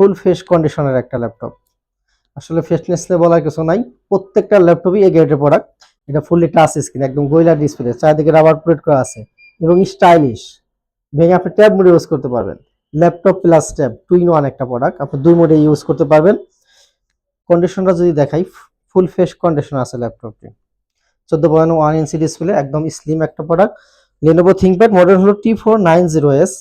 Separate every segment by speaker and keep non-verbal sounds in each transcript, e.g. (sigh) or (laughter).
Speaker 1: Full face কন্ডিশনের একটা laptop আসলে ফেসনেস বলার কিছু নাই। প্রত্যেকটা ল্যাপটপই এই গ্রেডের প্রোডাক্ট এটা ফুললি টাচ স্ক্রিন একদম গোয়েলা ডিসপ্লে চারিদিকে রাবার প্লেট করা আছে এবং স্টাইলিশ ভেঙে আপনি ট্যাব মোডে ইউজ করতে পারবেন। Laptop plus tab two in one একটা প্রোডাক্ট আপনি দুই মোডে ইউজ করতে পারবেন। কন্ডিশনটা যদি দেখাই ফুল ফেস কন্ডিশন আছে ল্যাপটপটি চোদ্দ পয়েন্ট ওয়ান ইঞ্চি ডিসপ্লে একদম স্লিম একটা প্রোডাক্ট লেনোভো থিঙ্কপ্যাড মডেল হলো T four nine zero S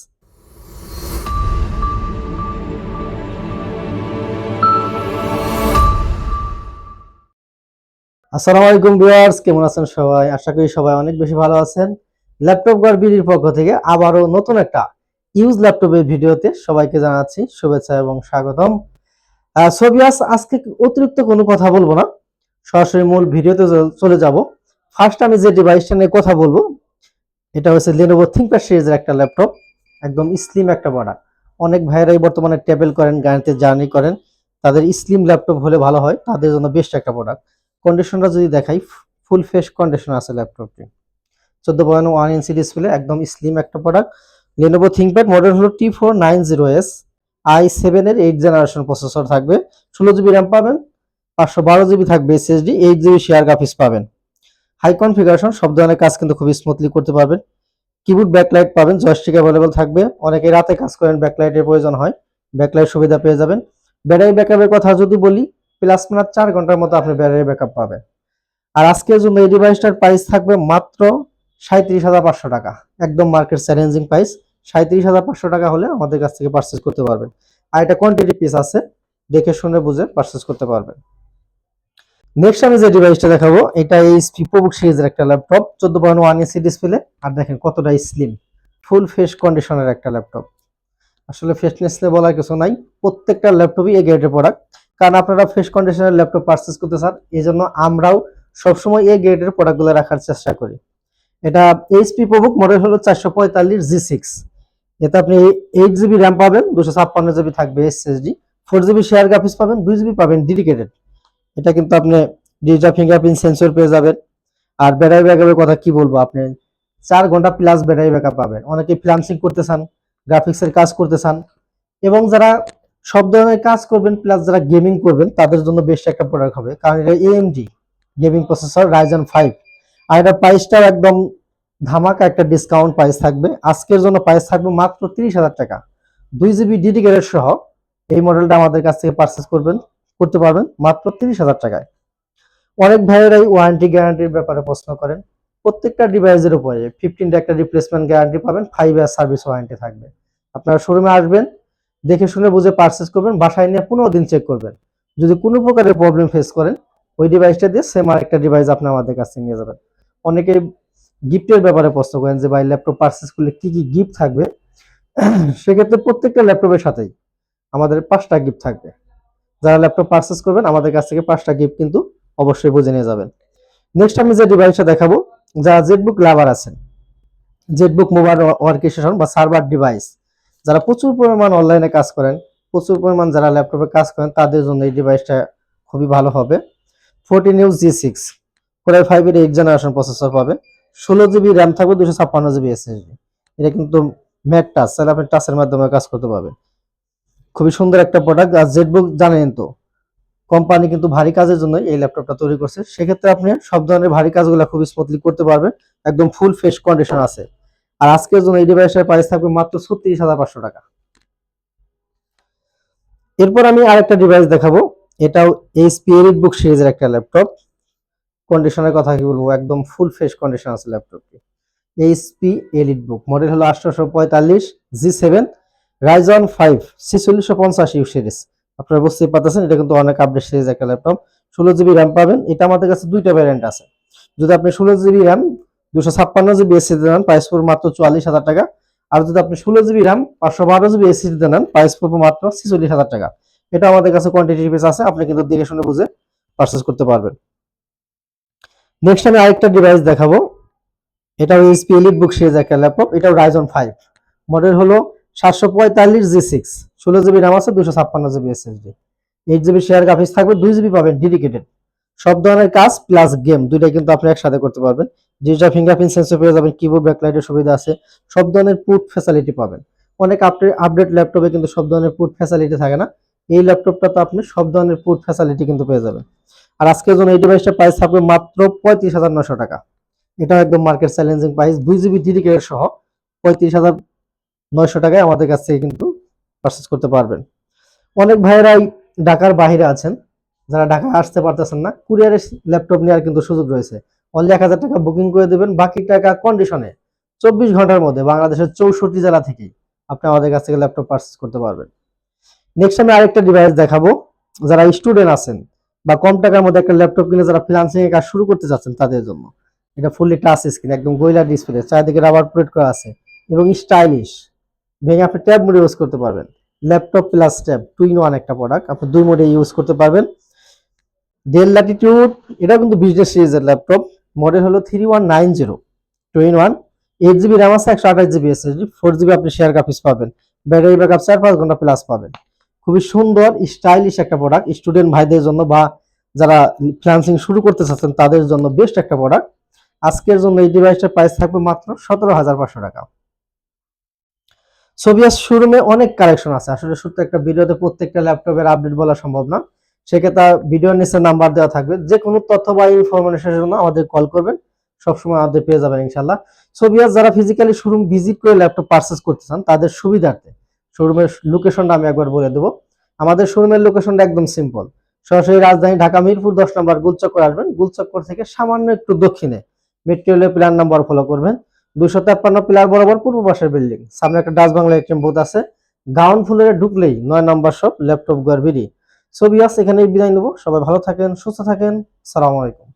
Speaker 1: আসসালামু আলাইকুম ভিউয়ার্স, কেমন আছেন সবাই? আশা করি সবাই অনেক বেশি ভালো আছেন। ল্যাপটপ গার পক্ষ থেকে আবারও নতুন একটা ইউজ ল্যাপটপের ভিডিওতে সবাইকে জানাচ্ছি শুভেচ্ছা এবং স্বাগতম। সোভিয়াস আজকে অতিরিক্ত কোনো কথা বলব না। সরাসরি মূল ভিডিওতে চলে যাব। ফার্স্ট আমি যে ডিভাইসটা নিয়ে কথা বলব, এটা হচ্ছে লেনোভো থিঙ্কপ্যাড সিরিজের একটা ল্যাপটপ, একদম স্লিম একটা প্রোডাক্ট অনেক ভাইয়েরাই বর্তমানে ট্যাবেল করেন, গাড়িতে জার্নি করেন, তাদের স্লিম ল্যাপটপ হলে ভালো হয়, তাদের জন্য বেস্ট একটা প্রোডাক্ট কন্ডিশনটা যদি দেখাই ফুল ফেস কন্ডিশন আছে ল্যাপটপটি চোদ্দ পয়েন্ট ওয়ান ইঞ্চি ডিসপ্লে একদম স্লিম একটা প্রোডাক্ট লেনোভো থিঙ্কপ্যাড মডেল হলো T four nine zero S I seven এর এইট জেনারেশন প্রসেসর থাকবে। ষোলো জিবি র্যাম পাবেন, পাঁচশো বারো জিবি থাকবে SSD eight GB share graphics পাবেন। হাই কনফিগারেশন সব ধরনের কাজ কিন্তু খুব স্মুথলি করতে পারবেন। কিবোর্ড ব্যাকলাইট পাবেন জয়স্টিক অ্যাভেলেবল থাকবে। অনেকে রাতে কাজ করেন ব্যাকলাইটের প্রয়োজন হয় ব্যাকলাইট সুবিধা পেয়ে যাবেন। ব্যাটারি ব্যাকআপের কথা যদি বলি প্লাস মাইনাস চার ঘণ্টার মতো আপনি ব্যাটারি ব্যাকআপ পাবেন। আর আজকের জন্য এই ডিভাইসটার প্রাইস থাকবে মাত্র সাঁত্রিশ হাজার পাঁচশো টাকা। একদম মার্কেট চ্যালেঞ্জিং প্রাইস সাঁত্রিশ হাজার পাঁচশো টাকা হলে আমাদের কাছ থেকে পারচেস করতে পারবেন। আর এটা কোয়ান্টিটি পিস আছে, দেখে শুনে বুঝে পারচেস করতে পারবেন। নেক্সট আমি যে ডিভাইসটা দেখাবো, এটা এইচপি প্রবুক সিরিজের একটা ল্যাপটপ চোদ্দ পয়েন্ট ওয়ান ইঞ্চি ডিসপ্লে আর দেখেন কতটা স্লিম ফুল ফেস কন্ডিশনের একটা ল্যাপটপ আসলে ফেসনেস নিয়ে বলার কিছু নাই। প্রত্যেকটা ল্যাপটপই এ গ্রেডের প্রোডাক্ট কারণ আপনারা ফ্রেশ কন্ডিশনের ল্যাপটপ পারচেস করতে চান এই জন্য আমরাও সবসময় এই গ্রেডের প্রোডাক্টগুলো রাখার চেষ্টা করি। এটা এইচপি প্রবুক মডেল হলো চারশো পঁয়তাল্লিশ জি সিক্স এতে আপনি এইট জিবি র্যাম পাবেন, দুশো ছাপ্পান্ন জিবি থাকবে SSD four GB share graphics পাবেন, দুই জিবি পাবেন ডেডিকেটেড এটা কিন্তু আপনি ডিজিটাল ফিঙ্গারপ্রিন্ট সেন্সর পেয়ে যাবেন। আর ব্যাটারি ব্যাকআপের কথা কি বলব আপনি? চার ঘণ্টা প্লাস ব্যাটারি ব্যাকআপ পাবেন। অনেকে ফ্রিলান্সিং করতে চান গ্রাফিক্সের কাজ করতে চান। এবং যারা সব ধরনের কাজ করবেন প্লাস যারা গেমিং করবেন, তাদের জন্য বেশ একটা প্রোডাক্ট হবে। কারণ এটা AMD gaming processor Ryzen five আর এটা প্রাইসটাও একদম ধামাকা একটা ডিসকাউন্ট প্রাইস থাকবে। আজকের জন্য প্রাইস থাকবে মাত্র তিরিশ হাজার টাকা। দুই জিবি ডিডি ডিডিকেটেড সহ এই মডেলটা আমাদের কাছ থেকে পারচেস করবেন, করতে পারবেন মাত্র তিরিশ হাজার টাকায়। অনেক ভাইয়েরাই ওয়ারেন্টি গ্যারান্টির ব্যাপারে প্রশ্ন করেন। প্রত্যেকটা ডিভাইসের উপরে ফিফটিন একটা রিপ্লেসমেন্ট গ্যারান্টি পাবেন ফাইভ ইয়ার সার্ভিস ওয়ারেন্টি থাকবে। আপনারা শোরুমে আসবেন দেখে শুনে বুঝে পারচেস করবেন, বাসায় নিয়ে পনেরো দিন চেক করবেন। যদি কোনো প্রকারের প্রবলেম ফেস করেন, ওই ডিভাইসটা দিয়ে সেম আরেকটা ডিভাইস আপনি আমাদের কাছ নিয়ে যাবেন। অনেকে গিফটের ব্যাপারে প্রশ্ন করেন যে, ভাই ল্যাপটপ পারচেস করলে কি কি গিফট থাকবে? (clears throat) সেক্ষেত্রে প্রত্যেকটা ল্যাপটপের সাথেই আমাদের পাঁচটা গিফট থাকবে। যারা ল্যাপটপ পারচেস করবেন, আমাদের কাছ থেকে পাঁচটা গিফট কিন্তু অবশ্যই বুঝে নিয়ে যাবেন। নেক্সট আমি যে ডিভাইসটা দেখাবো, যারা জেটবুক লাভার আছেন জেটবুক মোবাইল ওয়ার্কেশন বা সার্ভার ডিভাইস যারা প্রচুর পরিমাণ অনলাইনে কাজ করেন, প্রচুর পরিমাণ যারা ল্যাপটপে কাজ করেন, তাদের জন্য এই ডিভাইসটা খুবই ভালো হবে। Fourteen use G six core i ফাইভের এইট জেনারেশন প্রসেসর পাবে। ষোলো জিবি র্যাম থাকবে দুশো ছাপ্পান্ন জিবি এসএসডি এটা কিন্তু ম্যাট টাচ তাহলে আপনি টাচের মাধ্যমে কাজ করতে পারবেন। খুবই সুন্দর একটা প্রোডাক্ট আর জেটবুক জানেন তো কোম্পানি কিন্তু ভারী কাজের জন্য এই ল্যাপটপটা তৈরি করছে। সেক্ষেত্রে আপনি সব ধরনের ভারী কাজগুলো খুব স্মুথলি করতে পারবেন। একদম ফুল ফ্রেশ কন্ডিশন আছে। আর আজকের জন্য এই ডিভাইসের প্রাইস থাকবে মাত্র ছত্রিশ হাজার পাঁচশো টাকা। এরপর আমি আরেকটা ডিভাইস দেখাবো। এটাও এইচপি এলিট বুক সিরিজের একটা ল্যাপটপ কন্ডিশনের কথা কি বলব? একদম ফুল ফ্রেশ কন্ডিশন আছে ল্যাপটপটি এইচপি এলিট বুক মডেল হলো আঠারোশো পঁয়তাল্লিশ জি সেভেন রাইজন ফাইভ ছিচল্লিশশো পঞ্চাশ ইউ সিরিজ আপনারা বুঝতেই পারতেছেন, এটা কিন্তু অনেক আপডেট সিরিজ একটা ল্যাপটপ ষোলো জিবি র্যাম পাবেন। এটা আমাদের কাছে দুইটা ভ্যারিয়েন্ট আছে। যদি আপনি ষোলো জিবি র্যাম দুশো ছাপ্পান্ন জিবি এসিতে নেন প্রাইস পড়বে মাত্র চুয়াল্লিশ হাজার টাকা। আর যদি আপনি ষোলো জিবি র্যাম পাঁচশো বারো জিবি এসিতে নেন প্রাইস পড়বে মাত্র ছিচল্লিশ হাজার টাকা। এটা আমাদের কাছে কোয়ান্টিটি বেস আছে, আপনি কিন্তু দেখে শুনে বুঝে পারচেস করতে পারবেন। নেক্সট আমি আরেকটা ডিভাইস দেখাবো। এটাও এইচপি এলিট বুক সিরিজ একটা ল্যাপটপ এটাও রাইজন ফাইভ মডেল হলো সাতশো পঁয়তাল্লিশ জি সিক্স ষোলো জিবি র্যাম আছে, দুশো ছাপ্পান্ন GB SSD eight GB share graphics থাকবে, দুই জিবি পাবেন ডেডিকেটেড সব ধরনের কাজ প্লাস গেম দুইটাই কিন্তু আপনি একসাথে করতে পারবেন। ডিজিটাল ফিঙ্গারপ্রিন্ট সেন্সর পেয়ে যাবেন কিবোর্ড ব্যাকলাইটের সুবিধা আছে, সব ধরনের পুট ফ্যাসিলিটি পাবেন। অনেক আপডেট ল্যাপটপে কিন্তু সব ধরনের পুট ফ্যাসিলিটি থাকে না। এই ল্যাপটপটা তো আপনি সব ধরনের পোর্ট ফ্যাসিলিটি কিন্তু পেয়ে যাবেন। আর আজকের জন্য এই ডিভাইসটা প্রাইস থাকবে মাত্র পঁয়ত্রিশ হাজার নশো টাকা। এটাও একদম মার্কেট চ্যালেঞ্জিং প্রাইস দুই জিবি ডিডিকেটেড সহ পঁয়ত্রিশ হাজার নয়শো টাকায় আমাদের কাছ থেকে কিন্তু পারচেস করতে পারবেন। অনেক ভাইয়েরাই ঢাকার বাইরে আছেন। যারা ঢাকায় আসতে পারতেছেন না কুরিয়ারের ল্যাপটপ নেওয়ার কিন্তু সুযোগ রয়েছে। অনলি এক হাজার টাকা বুকিং করে দেবেন, বাকি টাকা কন্ডিশনে চব্বিশ ঘণ্টার মধ্যে বাংলাদেশের চৌষট্টি জেলা থেকেই আপনি আমাদের কাছ থেকে ল্যাপটপ পারচেস করতে পারবেন। নেক্সট আমি আরেকটা ডিভাইস দেখাবো। যারা স্টুডেন্ট আছেন বা কম টাকার মধ্যে একটা ল্যাপটপ কিনে যারা ফ্রিলান্সিং এর কাজ শুরু করতে চাচ্ছেন তাদের জন্য, এটা ফুললি টাচ স্ক্রিন একদম গোয়েলা ডিসপ্লে চারিদিকে রাবার প্লেট করা আছে এবং স্টাইলিশ ভেঙে আপনি ট্যাব মোডে ইউজ করতে পারবেন। Laptop plus tab two in one একটা প্রোডাক্ট আপনি দুই মোডে ইউজ করতে পারবেন। ডেল ল্যাটিটিউড এটা কিন্তু বিজনেস সিরিজের ল্যাপটপ মডেল হলো three one nine zero two in one eight GB RAM আছে, একশো আঠাশ জিবি এসএসডি ফোর জিবি আপনি শেয়ার গ্রাফিক্স পাবেন ব্যাটারি ব্যাকআপ চার পাঁচ ঘণ্টা প্লাস পাবেন। খুবই সুন্দর স্টাইলিশ একটা প্রোডাক্ট স্টুডেন্ট ভাইদের জন্য বা যারা ফ্রিল্যান্সিং শুরু করতে চাচ্ছেন, তাদের জন্য বেস্ট একটা প্রোডাক্ট আজকের জন্য এই ডিভাইসটার প্রাইস থাকবে মাত্র সতেরো হাজার পাঁচশো টাকা। সোভিয়াস শোরুমে অনেক কালেকশন আছে। আসলে শুধু একটা ভিডিওতে প্রত্যেকটা ল্যাপটপের আপডেট বলা সম্ভব না। সেক্ষেত্রে ভিডিওর নিচে নাম্বার দেওয়া থাকবে। যে কোনো তথ্য বা ইনফরমেশনের জন্য আমাদের কল করবেন। সবসময় আমাদের পেয়ে যাবেন ইনশাল্লাহ সোভিয়াস যারা ফিজিক্যালি শোরুম ভিজিট করে ল্যাপটপ পারচেস করতে চান, তাদের সুবিধার্থে শোরুমের লোকেশনটা আমি একবার বলে দেবো। আমাদের শোরুমের লোকেশনটা একদম সিম্পল সরাসরি রাজধানী ঢাকা, মিরপুর, দশ নম্বর গুলচক্কর আসবেন। গুলচক্কর থেকে সামান্য একটু দক্ষিণে মেট্রো রেলের প্ল্যান নাম্বার ফলো করবেন। দুশো তেপ্পান্ন পিলার বরাবর পূর্ব পাশের বিল্ডিং সামনে একটা ডাচ বাংলা এটিএম বুথ আছে। গ্রাউন্ড ফ্লোরে ঢুকলেই নয় নম্বর শপ ল্যাপটপ গোয়ার ছবি আছে এখানেই বিদায় নেব। সবাই ভালো থাকেন সুস্থ থাকেন। সালাম আলাইকুম।